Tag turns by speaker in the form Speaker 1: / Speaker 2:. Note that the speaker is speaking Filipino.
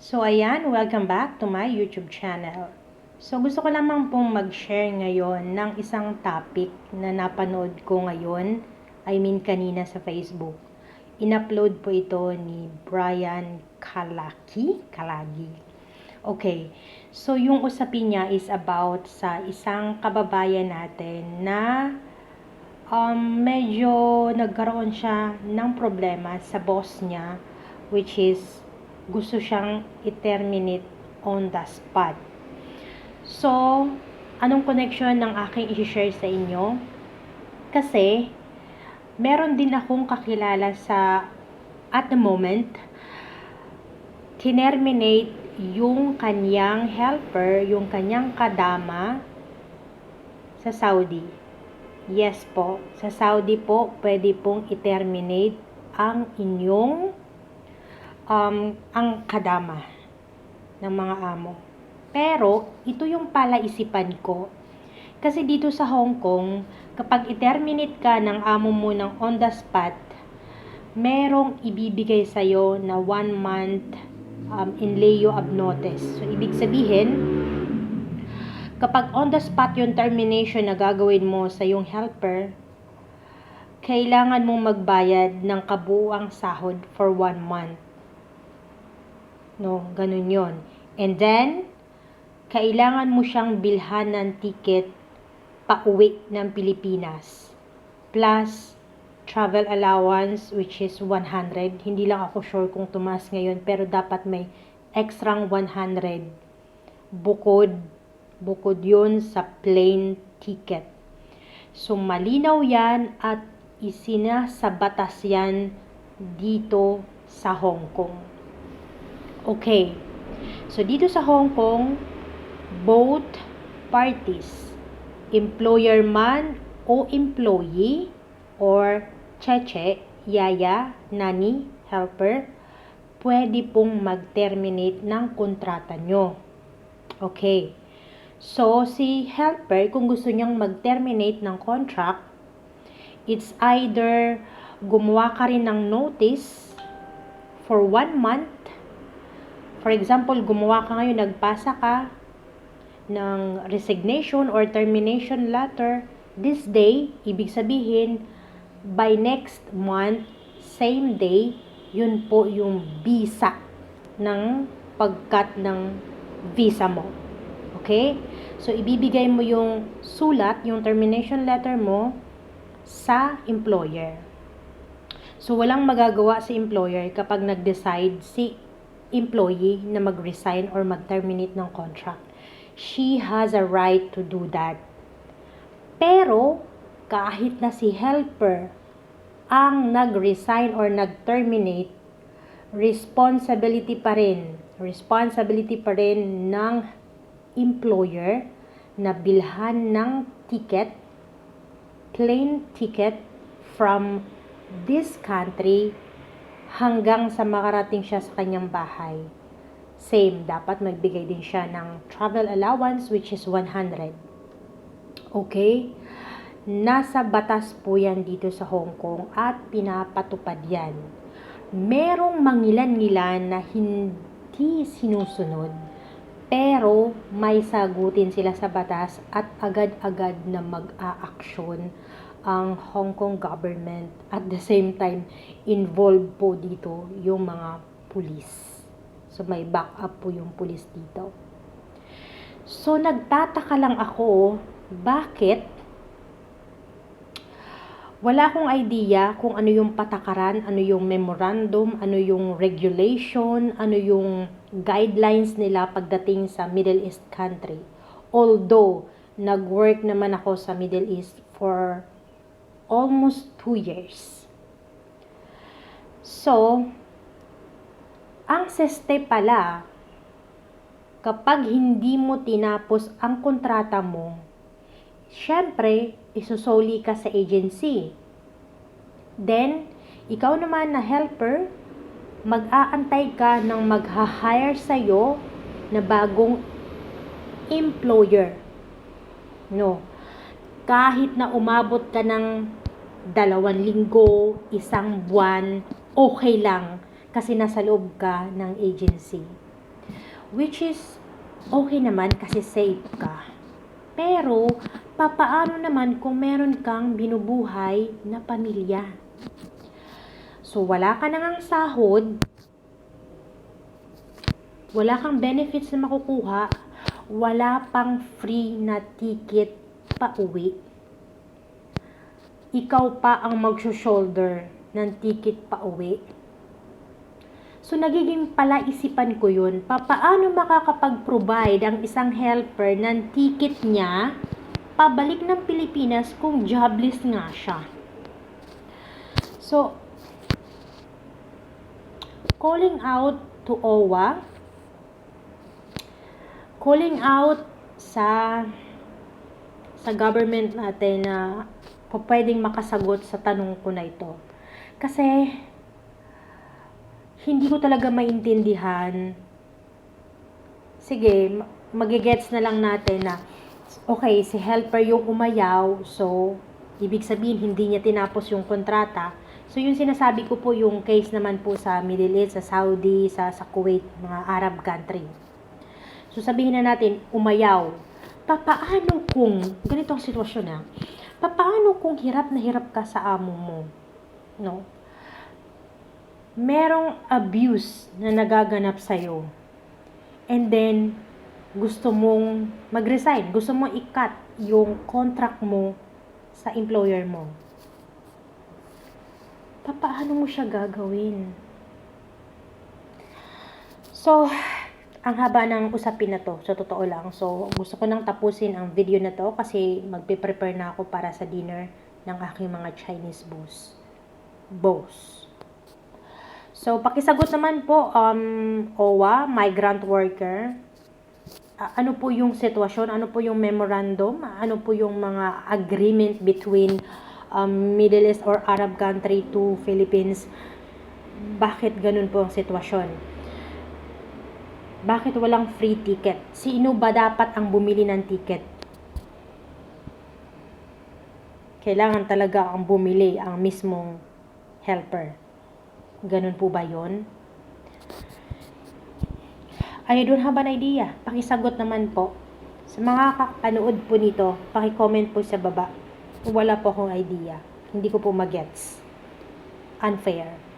Speaker 1: So ayan, welcome back to my YouTube channel. So gusto ko lamang pong mag-share ngayon ng isang topic na napanood ko ngayon, I mean kanina sa Facebook. In-upload po ito ni Brian Kalaki, Kalagi. Okay, so yung usapin niya is about sa isang kababayan natin na um, medyo nagkaroon siya ng problema sa boss niya which is gusto siyang i-terminate on the spot. So, anong connection ng aking i-share sa inyo? Kasi, meron din akong kakilala sa, at the moment, tinerminate yung kanyang helper, yung kanyang kadama sa Saudi. Yes po, sa Saudi po, pwede pong i-terminate ang inyong um, ang kadama ng mga amo. Pero, ito yung palaisipan ko. Kasi dito sa Hong Kong, kapag i-terminate ka ng amo mo ng on the spot, merong ibibigay sa'yo na one month um, in leo of notice. So, ibig sabihin, kapag on the spot yung termination na gagawin mo sa yung helper, kailangan mong magbayad ng kabuuang sahod for one month. No, ganun yon. And then, kailangan mo siyang bilhan ng ticket pauwi ng Pilipinas. Plus, travel allowance which is 100. Hindi lang ako sure kung tumas ngayon pero dapat may extrang 100 bukod bukod yun sa plane ticket. So, malinaw yan at isina sa batas yan dito sa Hong Kong. Okay. So, dito sa Hong Kong, both parties, employer man o employee, or cheche, yaya, nani, helper, pwede pong mag-terminate ng kontrata nyo. Okay. So, si helper, kung gusto niyang mag-terminate ng contract, it's either gumawa ka rin ng notice for one month For example, gumawa ka ngayon, nagpasa ka ng resignation or termination letter this day, ibig sabihin, by next month, same day, yun po yung visa ng pagkat ng visa mo. Okay? So, ibibigay mo yung sulat, yung termination letter mo sa employer. So, walang magagawa si employer kapag nag-decide si employee na mag-resign or mag-terminate ng contract. She has a right to do that. Pero, kahit na si helper ang nag-resign or nag-terminate, responsibility pa rin, responsibility pa rin ng employer na bilhan ng ticket, plane ticket from this country hanggang sa makarating siya sa kanyang bahay. Same, dapat magbigay din siya ng travel allowance which is 100. Okay? Nasa batas po yan dito sa Hong Kong at pinapatupad yan. Merong mangilan-ngilan na hindi sinusunod pero may sagutin sila sa batas at agad-agad na mag-aaksyon ang Hong Kong government at the same time involved po dito yung mga pulis. So may backup po yung pulis dito. So nagtataka lang ako bakit wala akong idea kung ano yung patakaran, ano yung memorandum, ano yung regulation, ano yung guidelines nila pagdating sa Middle East country. Although, nag-work naman ako sa Middle East for almost 2 years. So, ang seste pala, kapag hindi mo tinapos ang kontrata mo, syempre, isusoli ka sa agency. Then, ikaw naman na helper, mag-aantay ka ng mag-hire sa'yo na bagong employer. No. Kahit na umabot ka ng dalawang linggo, isang buwan, okay lang kasi nasa loob ka ng agency. Which is, okay naman kasi safe ka. Pero, papaano naman kung meron kang binubuhay na pamilya? So, wala ka nang sahod, wala kang benefits na makukuha, wala pang free na ticket pa uwi. Ikaw pa ang mag-shoulder ng ticket pa uwi. So, nagiging palaisipan ko yun, papaano makakapag-provide ang isang helper ng ticket niya pabalik ng Pilipinas kung jobless nga siya. So, calling out to OWA, calling out sa sa government natin na pa- pwedeng makasagot sa tanong ko na ito. Kasi, hindi ko talaga maintindihan. Sige, ma- magigets na lang natin na, okay, si helper yung umayaw, so, ibig sabihin, hindi niya tinapos yung kontrata. So, yung sinasabi ko po, yung case naman po sa Middle East, sa Saudi, sa, sa Kuwait, mga Arab country. So, sabihin na natin, umayaw. Papaano kung, ganito ang sitwasyon na, papaano kung hirap na hirap ka sa amo mo? No? Merong abuse na nagaganap sa'yo. And then, gusto mong mag-resign. Gusto mong i-cut yung contract mo sa employer mo. Papaano mo siya gagawin? So, ang haba ng usapin na to, sa totoo lang. So, gusto ko nang tapusin ang video na to kasi magpe-prepare na ako para sa dinner ng aking mga Chinese boss. Boss. So, pakisagot naman po, um, OWA, migrant worker. Ah, ano po yung sitwasyon? Ano po yung memorandum? Ano po yung mga agreement between um, Middle East or Arab country to Philippines? Bakit ganun po ang sitwasyon? Bakit walang free ticket? Sino ba dapat ang bumili ng ticket? Kailangan talaga ang bumili ang mismong helper. Ganun po ba yon? I don't have an idea. Pakisagot naman po. Sa mga kakanood po nito, pakicomment po sa baba. Wala po akong idea. Hindi ko po magets. Unfair.